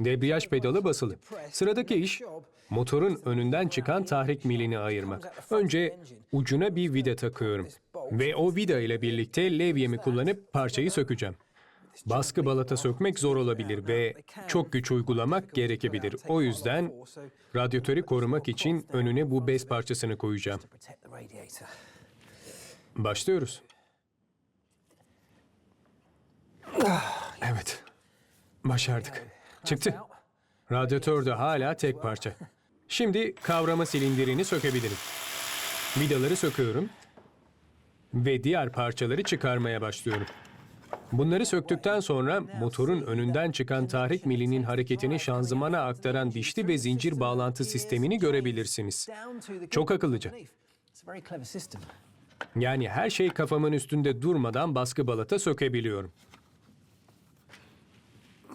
Debriyaj pedalı basılı. Sıradaki iş motorun önünden çıkan tahrik milini ayırmak. Önce ucuna bir vida takıyorum. Ve o vida ile birlikte levyemi kullanıp parçayı sökeceğim. Baskı balata sökmek zor olabilir ve çok güç uygulamak gerekebilir. O yüzden radyatörü korumak için önüne bu bez parçasını koyacağım. Başlıyoruz. Evet. Başardık. Çıktı. Radyatör de hala tek parça. Şimdi kavrama silindirini sökebilirim. Vidaları söküyorum ve diğer parçaları çıkarmaya başlıyorum. Bunları söktükten sonra motorun önünden çıkan tahrik milinin hareketini şanzımana aktaran dişli ve zincir bağlantı sistemini görebilirsiniz. Çok akıllıca. Yani her şey kafamın üstünde durmadan baskı balata sökebiliyorum.